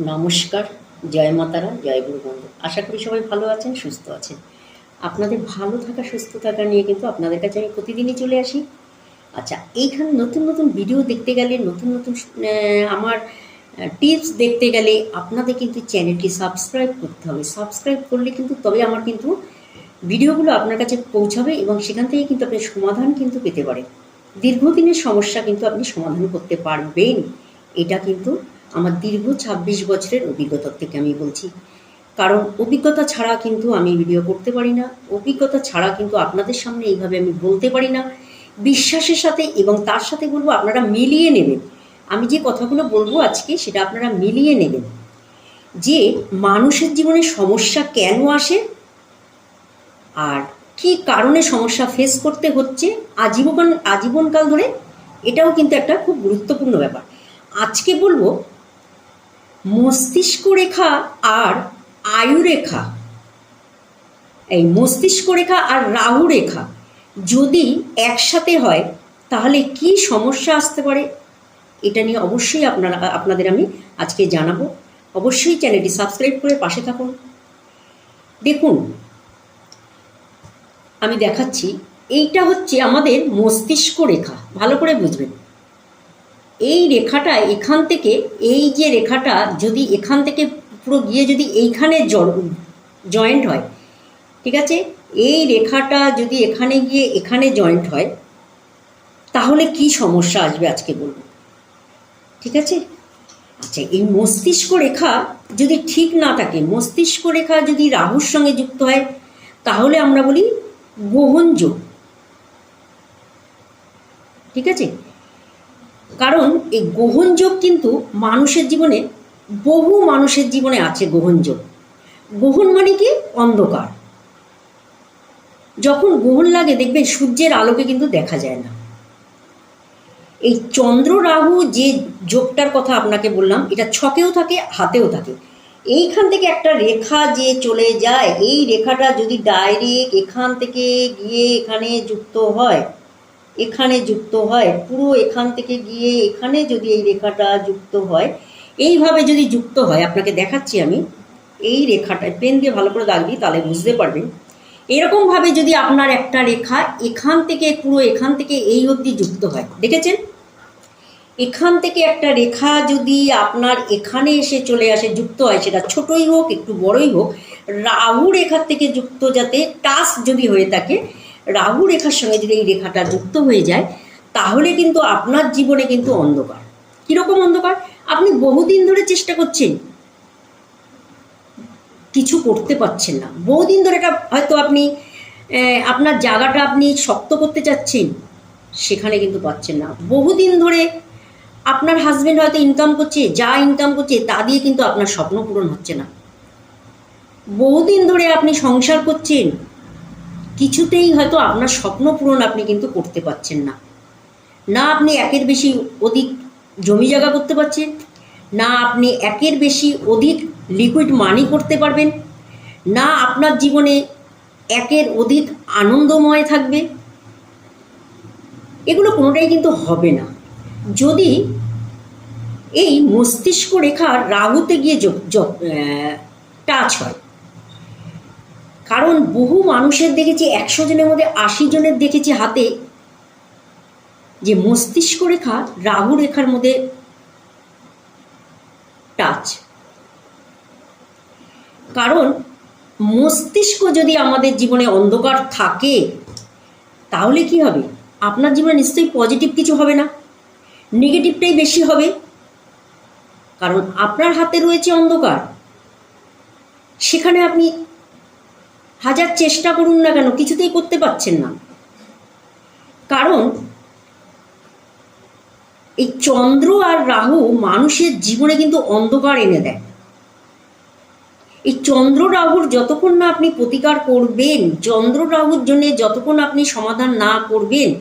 নমস্কার, জয় মাতারা, জয় গুরু বন্ধু। আশা করি সবাই ভালো আছেন, সুস্থ আছেন। আপনাদের ভালো থাকা, সুস্থ থাকা নিয়ে কিন্তু আপনাদের কাছে আমি প্রতিদিনই চলে আসি। আচ্ছা এইখানে নতুন নতুন ভিডিও দেখতে গেলে, নতুন নতুন আমার টিপস দেখতে গেলে আপনাদের কিন্তু চ্যানেলটি সাবস্ক্রাইব করতে হবে। সাবস্ক্রাইব করলে কিন্তু তবে আমার কিন্তু ভিডিওগুলো আপনার কাছে পৌঁছাবে এবং সেখান থেকে কিন্তু আপনি সমাধান কিন্তু পেতে পারেন। দীর্ঘদিনের সমস্যা কিন্তু আপনি সমাধান করতে পারবেন। এটা কিন্তু আমার দীর্ঘ ছাব্বিশ বছরের অভিজ্ঞতার থেকে আমি বলছি। কারণ অভিজ্ঞতা ছাড়া কিন্তু আমি ভিডিও করতে পারি না। অভিজ্ঞতা ছাড়া কিন্তু আপনাদের সামনে এইভাবে আমি বলতে পারি না। বিশ্বাসের সাথে এবং তার সাথে বলব আপনারা মিলিয়ে নেবেন। আমি যে কথাগুলো বলব আজকে সেটা আপনারা মিলিয়ে নেবেন। যে মানুষের জীবনে সমস্যা কেন আসে? আর কি কারণে সমস্যা ফেস করতে হচ্ছে? আজীবন আজীবনকাল ধরে এটাও কিন্তু একটা খুব গুরুত্বপূর্ণ ব্যাপার। আজকে বলব মস্তিষ্ক রেখা আর আয়ু রেখা। এই মস্তিষ্ক রেখা আর রাহু রেখা যদি একসাথে হয়, তাহলে কি সমস্যা আসতে পারে? এটা নিয়ে অবশ্যই আপনারা, আপনাদের আমি আজকে জানাব। অবশ্যই চ্যানেলটি সাবস্ক্রাইব করে পাশে থাকুন। দেখুন, আমি দেখাচ্ছি, এইটা হচ্ছে আমাদের মস্তিষ্ক রেখা। ভালো করে বুঝবেন। এই রেখাটা এখান থেকে, এই যে রেখাটা যদি এখান থেকে পুরো গিয়ে যদি এইখানে জয়েন্ট হয়, ঠিক আছে? এই রেখাটা যদি এখানে গিয়ে এখানে জয়েন্ট হয়, তাহলে কি সমস্যা আসবে আজকে বলব? ঠিক আছে? আচ্ছা এই মস্তিষ্ক রেখা যদি ঠিক না থাকে, মস্তিষ্ক রেখা যদি রাহুর সঙ্গে যুক্ত হয়, তাহলে আমরা বলি গ্রহণ যোগ ঠিক আছে? কারণ এই গ্রহণযোগ কিন্তু মানুষের জীবনে, বহু মানুষের জীবনে আছে গ্রহণযোগ গ্রহণ মানে কি? অন্ধকার। যখন গ্রহণ লাগে, দেখবেন সূর্যের আলোকে কিন্তু দেখা যায় না। এই চন্দ্র রাহু যে যোগটার কথা আপনাকে বললাম, এটা ছকেও থাকে, হাতেও থাকে। এইখান থেকে একটা রেখা যে চলে যায়, এই রেখাটা যদি ডাইরেক্ট এখান থেকে গিয়ে এখানে যুক্ত হয় এখানে যুক্ত হয়, পুরো এখান থেকে গিয়ে এখানে যদি এই রেখাটা যুক্ত হয়, এইভাবে যদি যুক্ত হয়, আপনাকে দেখাচ্ছি আমি, এই রেখাটা, পেন দিয়ে ভালো করে দাগ দিই তাহলে বুঝতে পারবেন। এরকমভাবে যদি আপনার একটা রেখা এখান থেকে, পুরো এখান থেকে এই অবধি যুক্ত হয়, দেখেছেন? এখান থেকে একটা রেখা যদি আপনার এখানে এসে চলে আসে, যুক্ত হয়, সেটা ছোটই হোক, একটু বড়ই হোক, রাহু রেখার থেকে যুক্ত যাতে টাচ যদি হয়ে থাকে রাহু রেখার সঙ্গে যদি এই রেখাটা যুক্ত হয়ে যায়, তাহলে কিন্তু আপনার জীবনে কিন্তু অন্ধকার। কীরকম অন্ধকার? আপনি বহুদিন ধরে চেষ্টা করছেন। কিছু করতে পারছেন না। বহুদিন ধরে এটা হয়তো আপনি আপনার জায়গাটা আপনি শক্ত করতে চাচ্ছেন, সেখানে কিন্তু পাচ্ছেন না। বহুদিন ধরে আপনার হাজবেন্ড হয়তো ইনকাম করছে, যা ইনকাম করছে, তা দিয়ে কিন্তু আপনার স্বপ্ন পূরণ হচ্ছে না। বহুদিন ধরে আপনি সংসার করছেন কিছুতেই হয়তো আপনার স্বপ্ন পূরণ আপনি কিন্তু করতে পারছেন না। না আপনি একের বেশি অধিক জমি জায়গা করতে পারছেন, না আপনি একের বেশি অধিক লিকুইড মানি করতে পারবেন, না আপনার জীবনে একের অধিক আনন্দময় থাকবে। এগুলো কোনোটাই কিন্তু হবে না। যদি এই মস্তিষ্ক রেখা রাহুতে গিয়ে টাচ হয় কারণ বহু মানুষের দেখেছি, একশো জনের মধ্যে আশি জনের দেখেছি হাতে যে মস্তিষ্ক রেখা রাহু রেখার মধ্যে টাচ কারণ মস্তিষ্ক যদি আমাদের জীবনে অন্ধকার থাকে, তাহলে কি হবে? আপনার জীবনে নিশ্চয়ই পজিটিভ কিছু হবে না। নেগেটিভটাই বেশি হবে। কারণ আপনার হাতে রয়েছে অন্ধকার। সেখানে আপনি হাজার চেষ্টা করুন না কেন, কিছুতেই করতে পারছেন না। কারণ, এই চন্দ্র আর রাহু মানুষের জীবনে কিন্তু অন্ধকার এনে দেয়। এই চন্দ্র রাহুর যতক্ষণ না আপনি প্রতিকার করবেন, চন্দ্র রাহুর জন্য যতক্ষণ আপনি সমাধান না করবেন,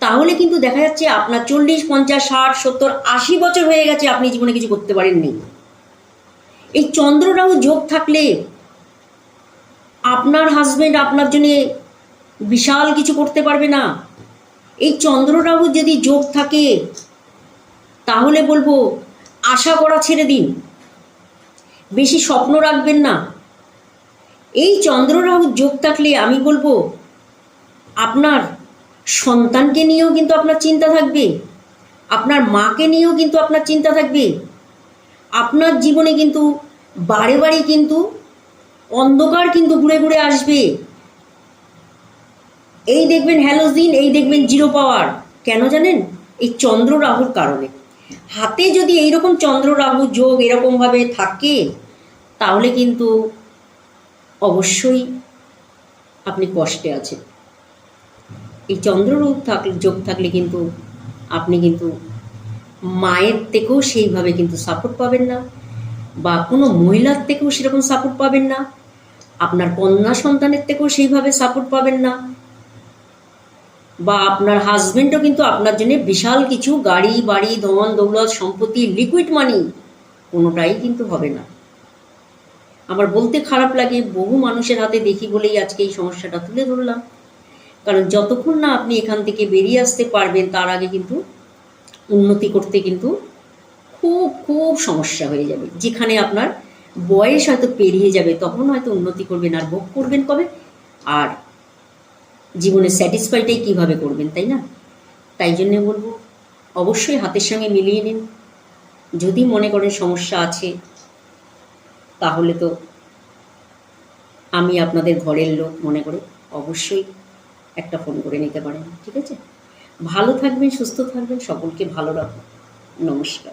তাহলে কিন্তু দেখা যাচ্ছে আপনার চল্লিশ, পঞ্চাশ, ষাট, সত্তর, আশি বছর হয়ে গেছে আপনি জীবনে কিছু করতে পারেননি। এই চন্দ্র রাহু যোগ থাকলে আপনার হাজবেন্ড আপনার জন্য বিশাল কিছু করতে পারবে না। এই চন্দ্র রাহু যদি যোগ থাকে, তাহলে বলব আশা করা ছেড়ে দিন। বেশি স্বপ্ন রাখবেন না। এই চন্দ্র রাহু যোগ থাকলে আমি বলব, আপনার সন্তানকে নিয়েও কিন্তু আপনার চিন্তা থাকবে। আপনার মাকে নিয়েও কিন্তু আপনার চিন্তা থাকবে। আপনার জীবনে কিন্তু বারে বারে কিন্তু অন্ধকার কিন্তু ঘুরে ঘুরে আসবে। এই দেখবেন হ্যালোজিন, এই দেখবেন জিরো পাওয়ার। কেন জানেন? এই চন্দ্র রাহুর কারণে। হাতে যদি এইরকম চন্দ্র রাহু যোগ এরকমভাবে থাকে, তাহলে কিন্তু অবশ্যই আপনি কষ্টে আছেন। এই চন্দ্ররূপ থাকলে, যোগ থাকলে কিন্তু আপনি কিন্তু মায়ের থেকেও সেইভাবে কিন্তু সাপোর্ট পাবেন না। বা কোনো মহিলার থেকেও সেরকম সাপোর্ট পাবেন না। আপনার কন্যা সন্তানের থেকেও সেইভাবে সাপোর্ট পাবেন না। বা আপনার হাজবেন্ডও কিন্তু আপনার জন্য বিশাল কিছু গাড়ি, বাড়ি ধন দৌলত, সম্পত্তি লিকুইড মানি কোনোটাই কিন্তু হবে না। আমার বলতে খারাপ লাগে, বহু মানুষের হাতে দেখি বলেই আজকে এই সমস্যাটা তুলে ধরলাম। কারণ যতক্ষণ না আপনি এখান থেকে বেরিয়ে আসতে পারবেন, তার আগে কিন্তু উন্নতি করতে কিন্তু খুব খুব সমস্যা হয়ে যাবে। যেখানে আপনার বয়স হয়তো পেরিয়ে যাবে, তখন হয়তো উন্নতি করবেন আর ভোগ করবেন কবে? আর জীবনের স্যাটিসফাইটাই কীভাবে করবেন, তাই না? তাই জন্যে বলব, অবশ্যই হাতের সঙ্গে মিলিয়ে নিন। যদি মনে করেন সমস্যা আছে, তাহলে তো আমি আপনাদের ঘরের লোক মনে করে অবশ্যই একটা ফোন করে নিতে পারেন, ঠিক আছে? ভালো থাকবেন, সুস্থ থাকবেন, সকলকে ভালো রাখুন। নমস্কার।